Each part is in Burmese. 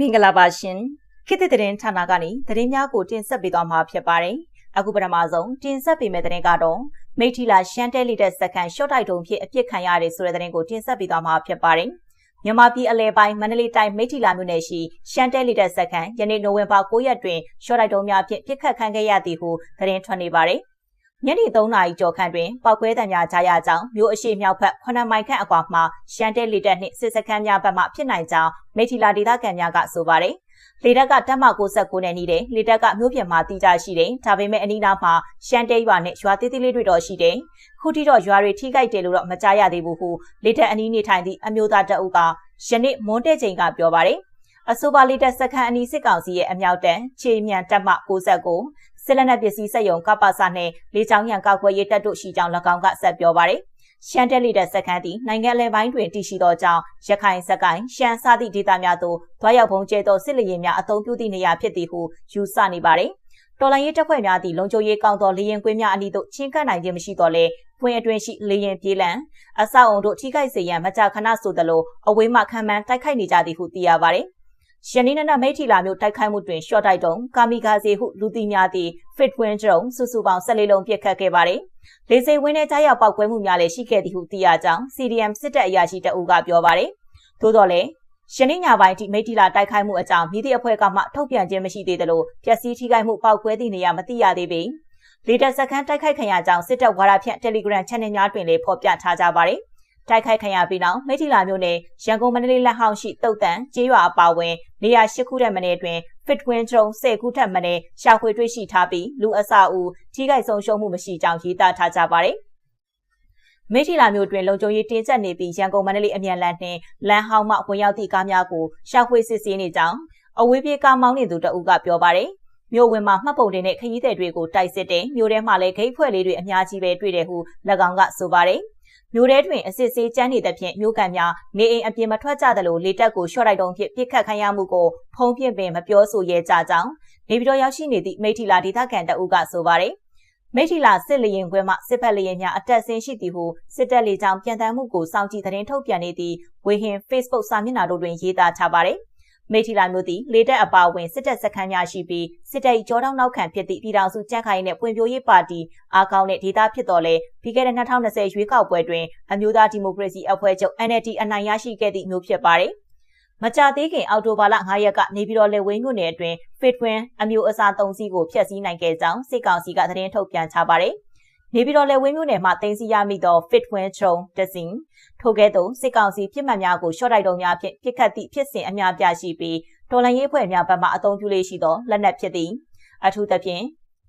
မင်္ဂလာပါရှင်ခေတ်သစ်သတင်းဌာနကနေသတင်းများကိုတင်ဆက်ပေးသွားမှာဖြစ်ပါတယ်အခုပထမဆုံးတင်ဆက်ပေးမယ့်သတင်းကတော့မိထီလာရှမ်းတဲလီတဲ့စက္ကန့်ရှော့တိုက်တုံဖြစ်အပြစ်ခံရတယ်ဆိုတဲ့သတင်းကိုတင်ဆက်ပေးသွားမှာဖြစ်ပါတယ်မြန်မာပြည်အလဲပိုင်းမန္တလေးတိုင်းမိထီလာမြို့နယ်ရှိရှမ်းတဲလီတဲ့စက္ကန့်ယနေ့နိုဝင်ဘာ9ရက်တွင်ရှော့တိုက်တုံများဖြင့်ပြစ်ခတ်ခံခဲ့ရသည်ဟုသတင်းထွက်နေပါတယ် ညနေ3နာရီကျော်ခန့်တွင်ပောက်ကွဲတံများကြားရကြောင်းမြို့အရှိမြောက်ဘက်9မိုင်ခန့်အကွာမှရှမ်းတဲလီတက်နှင့်စစ်စခန်းများဘက်မှဖြစ်နိုင်ကြောင်းမိထီလာဒေသခံများကဆိုပါတယ်။လေတက်ကတက်မ69နဲ့နီးတယ်။လေတက်ကမြို့ပြင်မှာတီးကြရှိတယ်။ဒါပေမဲ့အနီးနားမှာရှမ်းတဲရွာနဲ့ရွာသေးသေးလေးတွေတော့ရှိတယ်။ခုထိတော့ရွာတွေထိခိုက်တယ်လို့တော့မကြားရသေးဘူးဟုလေတက်အနီးနေထိုင်သည့်အမျိုးသားတအုပ်ကယနေ့မွန်းတဲ့ချိန်ကပြောပါတယ်။ အဆိုပါလေတက်စခန်းအနီးစစ်ကောင်စီရဲ့အမြောက်တန်းခြေမြန်တက်မ69စစ်လက်နက်ပစ္စည်းစက်ရုံကပ္ပစနဲ့လေကြောင်းရန်ကောက်ွယ်ရေးတပ်တို့ရှိကြောင်း၎င်းကဆက်ပြောပါတယ်။ရှမ်းတက်လီတဲ့စက္ကန့်သည်နိုင်ငံလယ်ပိုင်းတွင်တည်ရှိသောကြောင့်ရခိုင်စကိုင်းရှမ်းစသည့်ဒေသများသို့တွားရောက်ပုံကျဲသောစစ်လျင်များအုံပြုသည့်နေရာဖြစ်သည်ဟုယူဆနေပါသည်။တော်လိုင်းရေးတပ်ဖွဲ့များသည့်လုံခြုံရေးကောင်းသောလေရင်ကွင်းများအနီးသို့ချင်းကပ်နိုင်ခြင်းမရှိတော့လေဖွင့်အတွင်းရှိလေရင်ပြေးလံအဆောက်အုံတို့ထိခိုက်စေရန်မကြာခဏဆိုသလိုအဝေးမှခံမှန်းတိုက်ခိုက်နေကြသည်ဟုသိရပါသည်။ ယနေ့နနမိထီလာမျိုးတိုက်ခိုက်မှုတွင်ရှော့တိုက်တုံကာမီဂါဇီဟုလူသိများသည့် fit win ဒရုန်းစုစုပေါင်း14လုံးပစ်ခတ်ခဲ့ပါတယ်။လေစိတ်ဝင်းနဲ့ကြားရောက်ပောက်ကွဲမှုများလည်းရှိခဲ့သည်ဟုသိရကြောင်း CDM စစ်တပ်အရာရှိတအုပ်ကပြောပါတယ်။သို့တော်လည်းယနေ့ညပိုင်းထိမိထီလာတိုက်ခိုက်မှုအကြောင်းမြည်သည့်အဖွဲ့ကမှထုတ်ပြန်ခြင်းမရှိသေးသလိုပျက်စီးထိခိုက်မှုပောက်ကွဲသည့်နေရာမသိရသေးပေ။လေတပ်စခန်းတိုက်ခိုက်ခံရကြောင်းစစ်တပ်ဝါဒဖြန့် Telegram Channel များတွင်လည်းဖော်ပြထားကြပါတယ်။ တိုက်ခိုက်ခံရပြီးနောက်မိထီလာမြို့နယ်ရန်ကုန်မန္တလေးလက်ဟောင်းရှိတုတ်တန်ကျေးရွာအပါအဝင်နေရာ၈ခုထက်မနည်းတွင် fit win ကျုံ10ခုထက်မနည်းရှာဖွေတွေ့ရှိထားပြီးလူအစအဦးထိခိုက်ဆုံးရှုံးမှုမရှိကြောင်းရေးသားထားကြပါတယ်။မိထီလာမျိုးတွင်လုံခြုံရေးတင်းကျပ်နေပြီးရန်ကုန်မန္တလေးအမြန်လမ်းနှင့်လမ်းဟောင်းမှဝင်ရောက်သည့်ကားများကိုရှာဖွေစစ်ဆေးနေကြောင်းအဝေးပြေးကားမောင်းနေသူတအုပ်ကပြောပါတယ်။မြို့ဝင်မှာမှတ်ပုံတင်တဲ့ခရီးသည်တွေကိုတိုက်စစ်တဲ့မြို့ထဲမှာလည်းဂိတ်ဖွဲ့လေးတွေအများကြီးပဲတွေ့တယ်ဟု၎င်းကဆိုပါတယ်။ မြို့ထဲတွင်အစစ်ဆေးကျန်းနေတဲ့ဖြင့်မြို့ကန်များနေအိမ်အပြင်မထွက်ကြသလိုလေတက်ကိုရှော့လိုက်တုံးဖြင့်ပြစ်ခတ်ခံရမှုကိုဖုံးပြပင်မပြောဆိုရဲကြကြောင်းနေပြည်တော်ရောက်ရှိနေသည့်မိထီလာဒေသခံတအုပ်ကဆိုပါတယ်မိထီလာစစ်လျင်ခွဲမှစစ်ဖက်လျင်များအတက်ဆင်းရှိသည်ဟုစစ်တပ်လေကြောင်းပြန်တမ်းမှုကိုစောင့်ကြည့်သတင်းထုတ်ပြန်နေသည့်ဝေဟင် Facebook စာမျက်နှာတို့တွင်ရေးသားထားပါတယ် မိထီလာမျိုးသည်လေတက်အပါအဝင်စစ်တပ်စခန်းများရှိပြီးစစ်တပ်၏ကြောတောင်းနောက်ခံဖြစ်သည့်ပြည်ထောင်စုကြံ့ခိုင်နဲ့ပွင့်ပြိုးရေးပါတီအားကောင်းတဲ့ဒေသဖြစ်တော်လဲပြီးခဲ့တဲ့2020ရွေးကောက်ပွဲတွင်အမျိုးသားဒီမိုကရေစီအဖွဲ့ချုပ် NLD အနိုင်ရရှိခဲ့သည့်မျိုးဖြစ်ပါတယ်။မကြသေးခင်အော်တိုဘာလ9ရက်ကနေပြည်တော်လေဝင်းမြို့နယ်အတွင်း Fitwin အမျိုးအစား၃စီးကိုဖျက်ဆီးနိုင်ခဲ့ကြောင်းစစ်ကောင်စီကသတင်းထုတ်ပြန်ထားပါတယ်။ နေပြည်တော်လေဝင်းမြို့နယ်မှတင်စီရမိသော fit win ချုံတစင်ထိုကဲ့သို့စစ်ကောင်စီပြစ်မှတ်များကိုရှော့တိုက်တုံများဖြင့်ပြစ်ခတ်သည့်ဖြစ်စဉ်အများပြားရှိပြီးတော်လှန်ရေးဖွဲ့များဘက်မှအသုံးပြုလေးရှိသောလက်နက်ဖြစ်သည်အထူးသဖြင့်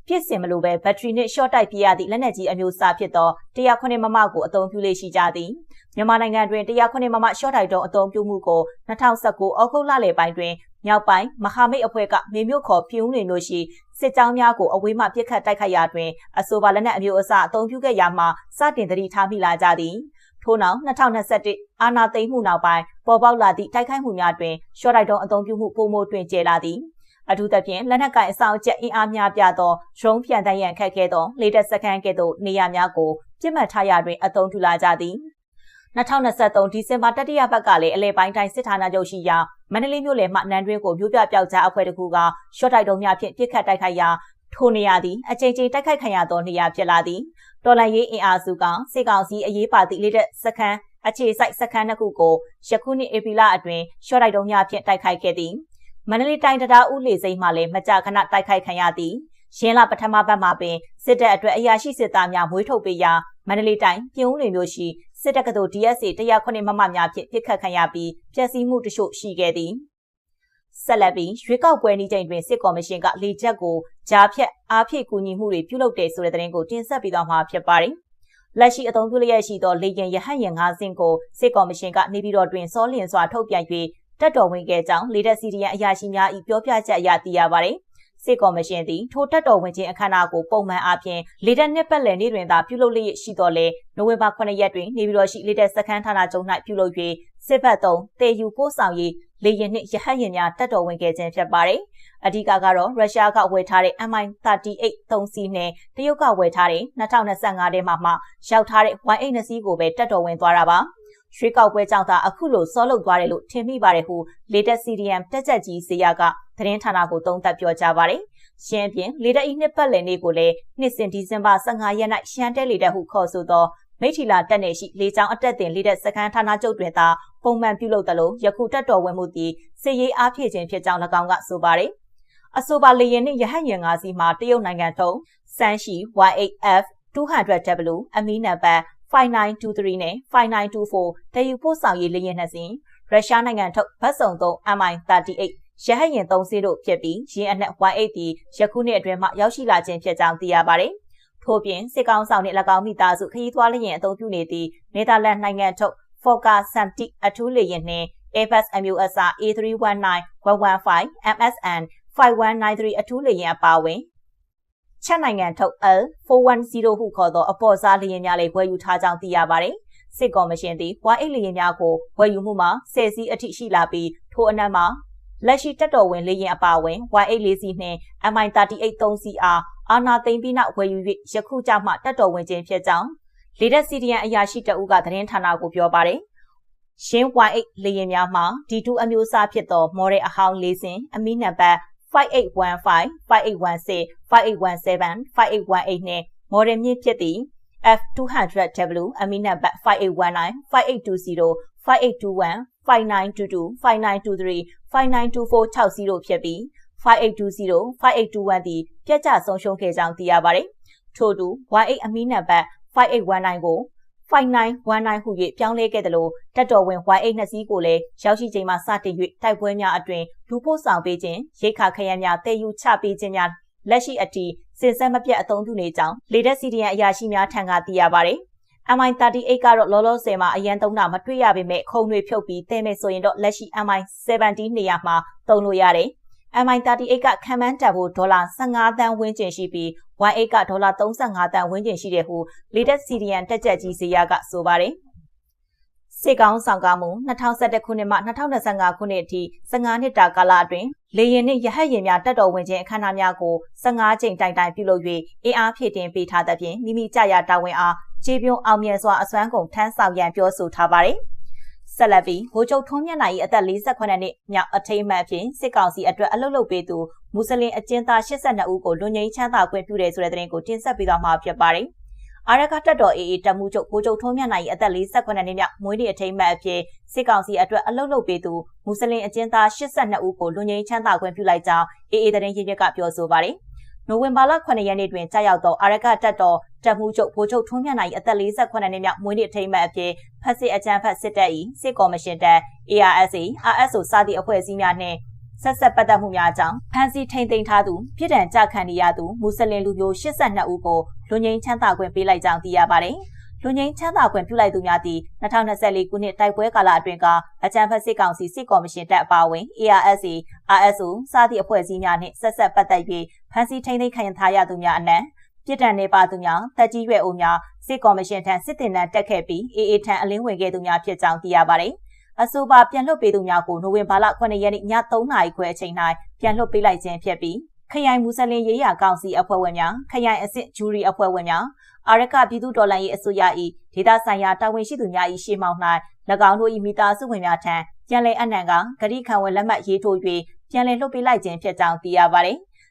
ဖြစ်စဉ်မလိုပဲဘက်ထရီနှင့်ရှော့တိုက်ပြရသည့်လက်နက်ကြီးအမျိုးအစားဖြစ်သော109မမကိုအသုံးပြုလေးရှိကြသည် မြန်မာနိုင်ငံတွင်109မမရှော့တိုက်တုံးအသုံးပြုမှုကို2019အောက်တိုဘာလလယ်ပိုင်းတွင်မြောက်ပိုင်းမဟာမိတ်အဖွဲ့ကမေမြို့ခေါ်ဖြူးနေလို့ရှိစစ်ကြောင်းများကိုအဝေးမှပြစ်ခတ်တိုက်ခိုက်ရာတွင်အဆိုပါလက်နက်အမျိုးအစားအသုံးပြုခဲ့ရာမှာစတင်သတိထားမိလာကြသည်ထို့နောက်2021အာနာသိမ်းမှုနောက်ပိုင်းပေါ်ပေါက်လာသည့်တိုက်ခိုက်မှုများတွင်ရှော့တိုက်တုံးအသုံးပြုမှုပုံမိုတွင်ကျဲလာသည်အထူးသဖြင့်လက်နက်ကိုင်အဆောင်ချက်အင်အားများပြသောဒရုန်းပြန်တန်းရန်ခက်ခဲသောလေတက်စကန်ကဲ့သို့နေရာများကိုပြစ်မှတ်ထားရာတွင်အသုံးပြုလာကြသည် 2023ဒီဇင်ဘာတတိယပတ်ကလည်းအလဲပိုင်းတိုင်းစစ်ဌာနချုပ်ရှိရာမန္တလေးမြို့လယ်မှနန်းတွင်းကိုမြို့ပြပျောက်ကြားအဖွဲ့တစ်ခုကရှော့တိုက်တုံးများဖြင့်ပြစ်ခတ်တိုက်ခိုက်ရာထိုနေရာသည်အကြိမ်ကြိမ်တိုက်ခိုက်ခံရသောနေရာဖြစ်လာသည်တော်လန်ရေးအင်အားစုကစစ်ကောင်စီအရေးပါသည့်လေးတဲ့စခန်းအခြေစိုက်စခန်းတစ်ခုကိုယခုနှစ်ဧပြီလအတွင်းရှော့တိုက်တုံးများဖြင့်တိုက်ခိုက်ခဲ့သည်မန္တလေးတိုင်းတရားဥလေစိမ့်မှလည်းမကြာခဏတိုက်ခိုက်ခံရသည်ရင်းလာပထမဘက်မှာပင်စစ်တပ်အတွက်အရာရှိစစ်သားများမွေးထုတ်ပေးရာမန္တလေးတိုင်းပြည်ဦးလွင်မြို့ရှိ စစ်တပ်ကသို့ DSA 109မမများဖြင့်ပြစ်ခတ်ခံရပြီးဖျက်ဆီးမှုတချို့ရှိခဲ့သည်ဆက်လက်ပြီးရွေးကောက်ပွဲနေ့ချိန်တွင်စစ်ကော်မရှင်ကလေချက်ကိုကြားဖြတ်အားဖြည့်ကူညီမှုတွေပြုလုပ်တယ်ဆိုတဲ့သတင်းကိုတင်ဆက်ပေးသွားမှာဖြစ်ပါတယ်။လက်ရှိအသုံးပြုလျက်ရှိသောလေရင်ရဟတ်ရင်၅စင်းကိုစစ်ကော်မရှင်ကနေပြည်တော်တွင်စောလျင်စွာထုတ်ပြန်၍တက်တော်ဝင်ခဲ့ကြောင်းလေတက်စီဒီယန်အရာရှိများ၏ပြောပြချက်အရသိရပါတယ်။ စစ်ကော်မရှင်သည်ထိုတက်တော်ဝင်ခြင်းအခမ်းအနားကိုပုံမှန်အားဖြင့်လေတက်နှစ်ပတ်လည်နေ့တွင်သာပြုလုပ်လျက်ရှိတော်လဲနိုဝင်ဘာ9ရက်တွင်နေပြည်တော်ရှိလေတက်စခန်းဌာနချုပ်၌ပြုလုပ်၍စစ်ဘက်သုံးတေယူပို့ဆောင်ရေးလေယာဉ်နှင့်ရဟတ်ယာဉ်များတက်တော်ဝင်ခဲ့ခြင်းဖြစ်ပါတယ်။အဓိကကတော့ရုရှားကဝယ်ထားတဲ့ MI38 3စီးနဲ့တရုတ်ကဝယ်ထားတဲ့2025ထဲမှာမှရောက်ထားတဲ့ Y8 2စီးကိုပဲတက်တော်ဝင်သွားတာပါ။ ရွှေကောက်ပွဲကြောင့်သာအခုလိုစောလုတ်သွားတယ်လို့ထင်မိပါတယ်ဟု latest CDM တက်ကြက်ကြီးဇေယျကသတင်းဌာနကိုသုံးသပ်ပြောကြားပါတယ်။ရှမ်းပြည်လေတပ်ဤနှစ်ပတ်လည်နေ့ကိုလည်းနှစ်စဉ်ဒီဇင်ဘာ15ရက်၌ရှမ်းတဲလေတပ်ဟုခေါ်ဆိုသောမိထီလာတက်နေရှိလေကြောင်းအတက်တင်လေတပ်စခန်းဌာနချုပ်တွင်သာပုံမှန်ပြုလုပ်သလိုယခုတက်တော်ဝင်မှုသည်စစ်ရေးအားဖြည့်ခြင်းဖြစ်ကြောင်း၎င်းကဆိုပါတယ်။အဆိုပါလေယာဉ်နှင့်ရဟတ်ယာဉ်၅စီးမှာတရုတ်နိုင်ငံထုံးစမ်းရှိ Y8F 200W အမီနံပါတ် 5923နဲ့5924တည်ယူပို့ဆောင်ရေးလေယာဉ်နှစ်စီးရုရှားနိုင်ငံထုတ်ဘတ်စုံသုံး MI38 ရဟတ်ယာဉ်၃စီးတို့ဖြစ်ပြီးရင်းအနက် Y8 ဒီယခုနှစ်အတွင်းမှရောက်ရှိလာခြင်းဖြစ်ကြောင်းသိရပါတယ်။ထို့ပြင်စစ်ကောင်ဆောင်နှင့်၎င်းမိသားစုခရီးသွားလျင်အသုံးပြုနေသည့်နယ်သာလန်နိုင်ငံထုတ် Fokker Samtic အထူးလေယာဉ်နှင့် Airbus MUSR A319 115 MSN 5193အထူးလေယာဉ်အပါအဝင် ချက်နိုင်ငံထုတ် L410 ဟုခေါ်သောအပေါ်စားလေယာဉ်များလည်းဝယ်ယူထားကြောင်းသိရပါတယ်။စစ်ကော်မရှင်သည်ဝါအိတ်လေယာဉ်များကိုဝယ်ယူမှုမှာဆယ်စီးအထိရှိလာပြီးထိုအနက်မှာလက်ရှိတက်တော်ဝင်လေယာဉ်အပါအဝင် Y8 လေးစီးနှင့် MI38 3စီးအားအာနာသိမ့်ပြီးနောက်ဝယ်ယူ၍ယခုကြမှတက်တော်ဝင်ခြင်းဖြစ်ကြောင်းလေဒက်စီဒီယန်အရာရှိတအုပ်ကသတင်းဌာနကိုပြောပါတယ်။ရှင်း Y8 လေယာဉ်များမှာ D2 အမျိုးအစားဖြစ်သော model အဟောင်း၄စင်အမီနံပါတ် 5815 5816 5817 5818နဲ့ model မြင့်ဖြစ်သည့် F200W အမီနံပါတ်5819 5820 5821 5922 5923 5924 60ဖြစ်ပြီး5820 5821သည်ပြတ်ကျဆုံးရှုံးခဲ့ကြောင်းသိရပါတယ်။ထို့တူ Y8 အမီနံပါတ်5819ကို 5919ဟု၍ပြောင်းလဲခဲ့တယ်လို့တက်တော်ဝင် Y8 နှစ်စီးကိုလည်းရောက်ရှိချိန်မှာစတင်၍တိုက်ပွဲများအတွင်လူဖို့ဆောင်ပေးခြင်းရိတ်ခါခရမ်းများတည်ယူချပေးခြင်းများလက်ရှိအထိစင်ဆက်မပြတ်အသုံးပြုနေကြောင်းလေတက်စီဒီယန်အရာရှိများထံကသိရပါတယ်။ MI38 ကတော့လောလောဆယ်မှာအရန်သုံးတာမတွေ့ရပေမဲ့ခုံတွေဖြုတ်ပြီးတဲမဲ့ဆိုရင်တော့လက်ရှိ MI70 နေရာမှာသုံးလို့ရတယ်။ MI38 ကခံမှန်းတန်ဖို့ဒေါ်လာ15သန်းဝန်းကျင်ရှိပြီး Y8 ကဒေါ်လာ35သန်းဝန်းကျင်ရှိတယ်ဟု latest CDN တက်ကြက်ကြီးဇေယျကဆိုပါတယ်။စေကောင်းဆောင်ကားမှု2021ခုနှစ်မှ2025ခုနှစ်အထိ15နှစ်တာကာလအတွင်းလေရင်နှင့်ရဟတ်ယာဉ်များတက်တော်ဝင်ခြင်းအခမ်းအနားများကို15ကြိမ်တိုင်တိုင်ပြုလုပ်၍အင်အားဖြည့်တင်ပေးထားသဖြင့်မိမိကြရတာဝန်အားခြေပြုံးအောင်မြင်စွာအစွမ်းကုန်ထမ်းဆောင်ရန်ပြောဆိုထားပါတယ်။ ဆက်လက်ပြီးဗိုလ်ချုပ်ထွန်းမြတ်နိုင်၏အသက်48နှစ်မြောက်အထိမ်းအမှတ်အဖြစ်စစ်ကောင်စီအတွက်အလုပ်လုပ်ပေးသူမွတ်စလင်အကျဉ်းသား82ဦးကိုလွန်ငင်းချမ်းသာခွင့်ပြုတယ်ဆိုတဲ့သတင်းကိုတင်ဆက်ပေးသွားမှာဖြစ်ပါတယ်။အာရကတက်တော်အေအေတပ်မှုချုပ်ဗိုလ်ချုပ်ထွန်းမြတ်နိုင်၏အသက်48နှစ်မြောက်မွေးနေ့အထိမ်းအမှတ်အဖြစ်စစ်ကောင်စီအတွက်အလုပ်လုပ်ပေးသူမွတ်စလင်အကျဉ်းသား82ဦးကိုလွန်ငင်းချမ်းသာခွင့်ပြုလိုက်ကြောင်းအေအေသတင်းရင်းမြစ်ကပြောဆိုပါတယ်။နိုဝင်ဘာလ9ရက်နေ့တွင်ကြာရောက်သောအာရကတက်တော် တပ်မှုချုပ်ဗိုလ်ချုပ်ထွန်းမြတ်နိုင်အသက်48နှစ်မြောက်မွေးနေ့အထိမ်းအမှတ်အဖြစ်ဖက်စစ်အကြမ်းဖက်စစ်တပ်၏စစ်ကော်မရှင်တပ် ARSA RSO စသည့်အဖွဲ့အစည်းများနှင့်ဆက်ဆက်ပတ်သက်မှုများကြောင့်ဖမ်းဆီးထိန်သိမ်းထားသူပြည်ထန်ကြခံနေရသူမွတ်စလင်လူမျိုး82ဦးကိုလူငင်းချမ်းသာခွင့်ပေးလိုက်ကြောင်းသိရပါတယ်။လူငင်းချမ်းသာခွင့်ပြုလိုက်သူများသည်2024ခုနှစ်တိုက်ပွဲကာလအတွင်းကအကြံဖက်စစ်ကောင်စီစစ်ကော်မရှင်တပ်အပါအဝင် ARSA, RSO စသည့်အဖွဲ့အစည်းများနှင့်ဆက်ဆက်ပတ်သက်၍ဖမ်းဆီးထိန်းသိမ်းခံရထားရသူများအနက် ပြည်တံနေပါသူများတက်ကြီးရွယ်အိုများစစ်ကော်မရှင်ထံစစ်တင်တန်းတက်ခဲ့ပြီး AA ထံအလင်းဝင်ခဲ့သူများဖြစ်ကြောင်းသိရပါတယ်။အဆိုပါပြန်လွှတ်ပေးသူများကိုနိုဝင်ဘာလ9ရက်နေ့ည3:00နာရီခွဲအချိန်၌ပြန်လွှတ်ပေးလိုက်ခြင်းဖြစ်ပြီးခရိုင်မူဆလင်ရေးရာကောင်စီအဖွဲ့ဝင်များခရိုင်အဆင့်ဂျူရီအဖွဲ့ဝင်များအာရကပြည်သူဒေါ်လာရေးအစိုးရ၏ဒေသဆိုင်ရာတာဝန်ရှိသူများ၏ရှေ့မှောက်၌၎င်းတို့၏မိသားစုဝင်များထံပြန်လည်အနှံကဂတိခံဝန်လက်မှတ်ရေးထိုး၍ပြန်လည်လှုပ်ပေးလိုက်ခြင်းဖြစ်ကြောင်းသိရပါသည်။